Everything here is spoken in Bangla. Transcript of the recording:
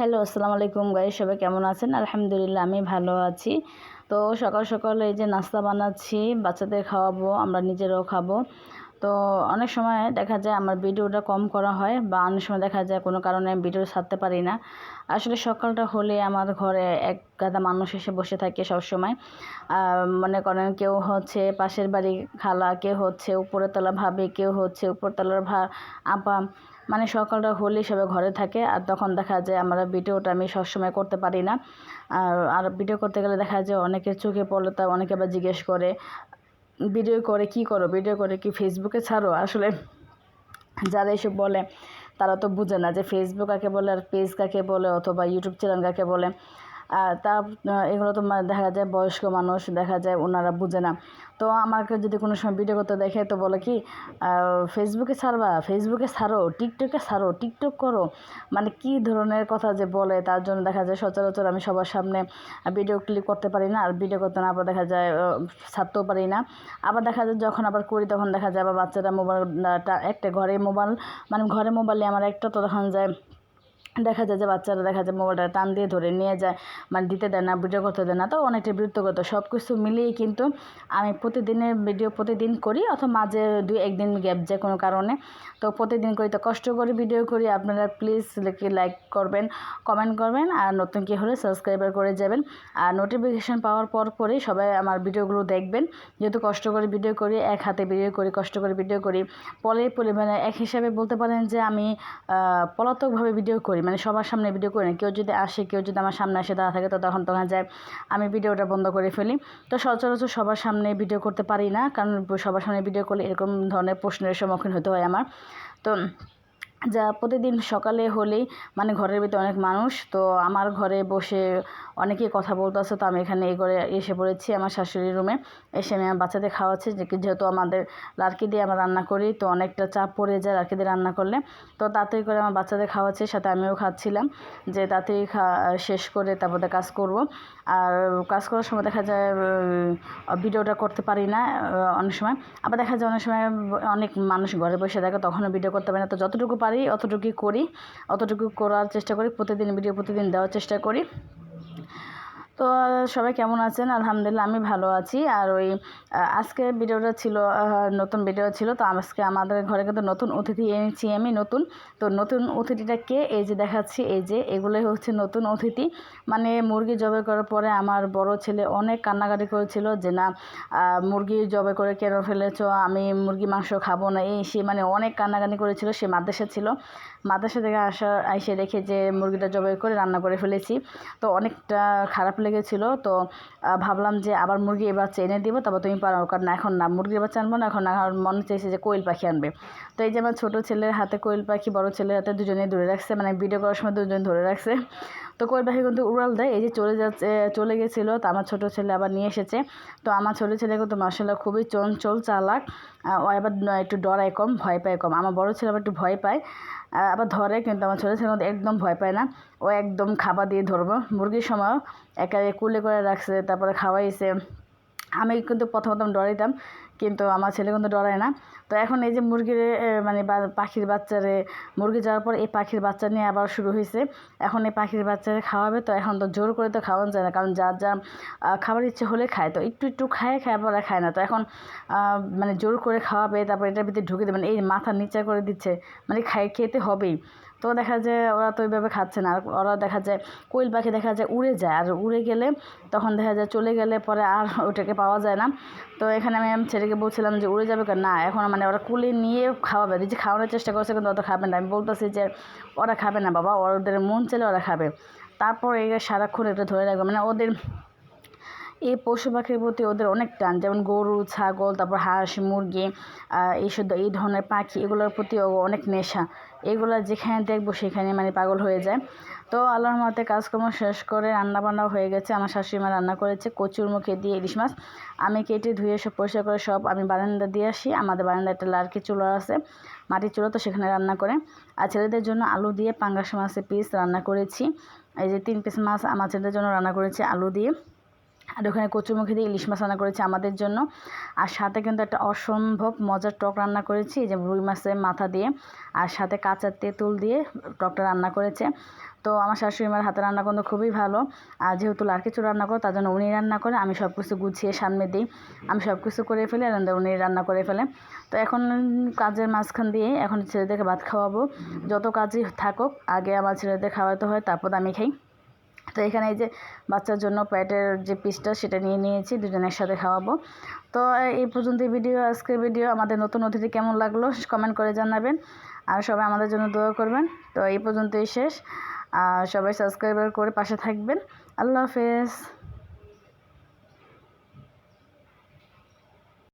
হ্যালো, আসসালামু আলাইকুম গাইস সবাই কেমন আছেন? আলহামদুলিল্লাহ, আমি ভালো আছি। তো সকাল সকাল এই যে নাস্তা বানাচ্ছি, বাচ্চাদের খাওয়াবো, আমরা নিজেরাও খাব। তো অনেক সময় দেখা যায় আমার ভিডিওটা কম করা হয় বা অনেক সময় দেখা যায় কোনো কারণে আমি ভিডিও ছাড়তে পারি না। আসলে সকালটা হলে আমার ঘরে এক গাদা মানুষ এসে বসে থাকে সবসময়। মনে করেন কেউ হচ্ছে পাশের বাড়ি খালা, কেউ হচ্ছে উপরের তলা ভাবে, কেউ হচ্ছে উপরতলার ভা, আপা। মানে সকালটা হলেই সবাই ঘরে থাকে আর তখন দেখা যায় আমরা ভিডিওটা আমি সবসময় করতে পারি না। আর আর ভিডিও করতে গেলে দেখা যায় অনেকে চোখে পড়ল তা অনেকে আবার জিজ্ঞেস করে, ভিডিও করে কি করো? ভিডিও করে কি ফেসবুকে ছাড়ো? আসলে যারা এসব বলে, তারা তো বুঝে না যে ফেসবুক কাকে বলে আর পেজ কাকে বলে অথবা ইউটিউব চ্যানেল কাকে বলে। তা এগুলো তো দেখা যায় বয়স্ক মানুষ, দেখা যায় ওনারা বুঝে না। তো আমাকে যদি কোনো সময় ভিডিও করতে দেখে, তো বলে কি ফেসবুকে ছাড়বা ফেসবুকে ছাড়ো টিকটকে ছাড়ো টিকটক করো। মানে কি ধরনের কথা যে বলে, তার জন্য দেখা যায় সচরাচর আমি সবার সামনে ভিডিও ক্লিক করতে পারি না, আর ভিডিও করতে না, আবার দেখা যায় ছাড়তেও পারি না। আবার দেখা যায় যখন আবার করি, তখন দেখা যায় আবার বাচ্চারা মোবাইল একটা ঘরে মোবাইল মানে ঘরে মোবাইল আমার একটা তো তখন যায় দেখা যায় যে বাচ্চারা দেখা যায় মোবাইলটা টান দিয়ে ধরে নিয়ে যায় মানে দিতে দেয় না, ভিডিও করতে দেয় না, তো অনেকটা বিরক্তগত। সব কিছু মিলিয়ে কিন্তু আমি প্রতিদিনের ভিডিও প্রতিদিন করি অথবা মাঝে দুই একদিন গ্যাপ যায় কোনো কারণে। তো প্রতিদিন করি, তো কষ্ট করে ভিডিও করি, আপনারা প্লিজ লাইক করবেন কমেন্ট করবেন, আর নতুন কী হলে সাবস্ক্রাইবার করে যাবেন। আর নোটিফিকেশান পাওয়ার পর পরে সবাই আমার ভিডিওগুলো দেখবেন। যেহেতু কষ্ট করে ভিডিও করি, এক হাতে ভিডিও করি, কষ্ট করে ভিডিও করি, পলে পলে মানে এক হিসাবে বলতে পারেন যে আমি পলাতকভাবে ভিডিও করি। করি মানে সবার সামনে ভিডিও করি না। কেউ যদি আসে, কেউ যদি আমার সামনে আসে দাঁড়া থাকে, তো তখন তখন যায়, আমি ভিডিওটা বন্ধ করে ফেলি। তো সচরাচর সবার সামনে ভিডিও করতে পারি না, কারণ সবার সামনে ভিডিও করলে এরকম ধরনের প্রশ্নের সম্মুখীন হতে হয় আমার। তো যা প্রতিদিন সকালে হলেই মানে ঘরের ভিতরে অনেক মানুষ, তো আমার ঘরে বসে অনেকেই কথা বলতে বলতেছে তো আমি এখানে এই করে এসে পড়েছি আমার শাশুড়ির রুমে। এসে আমি আমার বাচ্চাদের খাওয়াচ্ছি যেহেতু আমাদের লাড়কি দিয়ে আমরা রান্না করি, তো অনেকটা চাপ পড়ে যায় লাড়কি দিয়ে রান্না করলে। তো তাড়াতাড়ি করে আমার বাচ্চাদের খাওয়াচ্ছি, সাথে আমিও খাচ্ছিলাম, যে তাড়াতাড়ি শেষ করে তারপরে কাজ করব। আর কাজ করার সময় দেখা যায় ভিডিওটা করতে পারি না অনেক সময়। আবার দেখা যায় অনেক সময় অনেক মানুষ ঘরে বসে থাকে, তখনও ভিডিও করতে পারি না। তো যতটুকু পারি পারি অতটুকুই করি অতটুকু করার চেষ্টা করি প্রতিদিন ভিডিও প্রতিদিন দেওয়ার চেষ্টা করি। তো, সবাই কেমন আছেন? আলহামদুলিল্লাহ, আমি ভালো আছি। আর ওই আজকে ভিডিওটা ছিল নতুন ভিডিও ছিল। তো আজকে আমাদের ঘরে কিন্তু নতুন অতিথি এনেছি আমি, নতুন। তো নতুন অতিথিটা কে? এই যে দেখাচ্ছি, এই যে এগুলোই হচ্ছে নতুন অতিথি। মানে মুরগি জবে করার পরে আমার বড় ছেলে অনেক কান্নাকাটি করেছিল যে, না মুরগি জবে করে কেন ফেলেছ? আমি মুরগি, মাংস খাব না। এই সে মানে অনেক কান্নাকানি করেছিল, সে মাদ্রাসা ছিল। মাদ্রাসা থেকে আসা এসে দেখে যে মুরগিটা জবাই করে রান্না করে ফেলেছি। তো অনেকটা খারাপ লেগেছিলো, তো ভাবলাম যে আবার মুরগি এবার চেনে দিব, তবে তুমি পারো, কারণ এখন না, মুরগি এবার চানবো না, এখন আমার মনে চাইছে যে কোয়েল পাখি আনবে। তো এই যে আমার ছোটো ছেলের হাতে কোয়েল পাখি, বড় ছেলের হাতে দুজনেই ধরে রাখছে মানে ভিডিও করার সময় দুজন ধরে রাখছে। তো কোয়েল পাখি কিন্তু উড়াল দেয়, এই যে চলে যাচ্ছে, চলে গেছিল তো আমার ছোটো ছেলে আবার নিয়ে এসেছে। তো আমার ছোটো ছেলে কিন্তু মার্শাল্লাহ খুবই চঞ্চল, চালাক। ও এবার একটু ডরায় কম, ভয় পায় কম। আমার বড় ছেলে আবার একটু ভয় পায়। আবার ধরে কিন্তু আমার ছোটো ছেলে একদম ভয় পায় না। ও একদম খাবার দিয়ে ধরবো। মুরগির সময় একেবারে কুলে করে রাখছে, তারপরে খাওয়াইছে। আমি কিন্তু প্রথম প্রথম ডরাইতাম। কিন্তু আমার ছেলে কিন্তু ডরায় না। তো এখন এই যে মুরগির মানে পাখির বাচ্চারে মুরগি যাওয়ার পর এই পাখির বাচ্চা নিয়ে আবার শুরু হয়েছে এখন এই পাখির বাচ্চারে খাওয়াবে তো এখন তো জোর করে তো খাওয়ানো যায় না, কারণ যার যা খাবার ইচ্ছে হলে খায় তো। একটু একটু খায় খায়, আবার খায় না। তো এখন মানে জোর করে খাওয়াবে, তারপর এটার ভিতরে ঢুকে দেবেন এই মাথা নিচা করে দিচ্ছে মানে খাই খেতে হবেই। তো দেখা যায় ওরা তো ওইভাবে খাচ্ছে না। আর ওরা দেখা যায় কোয়েল পাখি দেখা যায় উড়ে যায়। আর উড়ে গেলে তখন দেখা যায় চলে গেলে পরে আর ওটাকে পাওয়া যায় না। তো এখানে আমি আমি ছেলেকে বলছিলাম যে, উড়ে যাবে না, এখন মানে ওরা কুলে নিয়ে খাওয়াবে। যে খাওয়ানোর চেষ্টা করছে কিন্তু অত খাবে না। আমি বলতেছি যে, ওরা খাবে না বাবা। ওদের মন চলে ওরা খাবে। তারপর এই সারাক্ষণ এটা ধরে রাখবে। মানে ওদের এই পশু পাখির প্রতি ওদের অনেক টান, যেমন গরু, ছাগল, তারপর হাঁস, মুরগি এইসব এই ধরনের পাখি, এগুলোর প্রতি অনেক নেশা। এগুলো যেখানে দেখব সেখানে মানে পাগল হয়ে যায়। তো আল্লাহর মতে কাজকর্ম শেষ করে রান্না বান্নাও হয়ে গেছে। আমার শাশুড়ি মা রান্না করেছে, কচুর মুখে দিয়ে ইলিশ মাছ। আমি কেটে ধুয়ে সব পরিষ্কার করে সব আমি বারান্দা দিয়ে আসি। আমাদের বারান্দা একটা লার্কি চুলো আছে, মাটির চুলো তো সেখানে রান্না করে। আর ছেলেদের জন্য আলু দিয়ে পাঙ্গাস মাছের পিস রান্না করেছি। এই যে তিন পিস মাছ আমার ছেলেদের জন্য রান্না করেছি আলু দিয়ে। আর ওখানে কচুরমুখী দিয়ে ইলিশ মাছ রান্না করেছি আমাদের জন্য। আর সাথে কিন্তু একটা অসম্ভব মজার টক রান্না করেছি যে রুই মাছের মাথা দিয়ে। আর সাথে কাঁচা তেঁতুল দিয়ে টকটা রান্না করেছে। তো আমার শাশুড়ি মার হাতে রান্না কিন্তু খুবই ভালো। আর যেহেতু লার কিছু রান্না করো, তার জন্য উনি রান্না করে, আমি সব কিছু গুছিয়ে সামনে দিই। আমি সব কিছু করে ফেলি আর উনি রান্না করে ফেলে। তো এখন কাজের মাঝখান দিয়ে এখন ছেলেদেরকে ভাত খাওয়াবো। যত কাজই থাকুক, আগে আমার ছেলেদের খাওয়াতে হয়, তারপর আমি খাই। তো এখানে এই যে বাচ্চার জন্য প্যাটের যে পিসটা সেটা নিয়ে নিয়েছি দুজনের সাথে খাওয়াবো। তো এই পর্যন্ত ভিডিও, আজকের ভিডিও। আমাদের নতুন অতিথি কেমন লাগল কমেন্ট করে জানাবেন। আর সবাই আমাদের জন্য দোয়া করবেন। তো এই পর্যন্তই শেষ। আর সবাই সাবস্ক্রাইবার করে পাশে থাকবেন। আল্লাহ হাফেজ।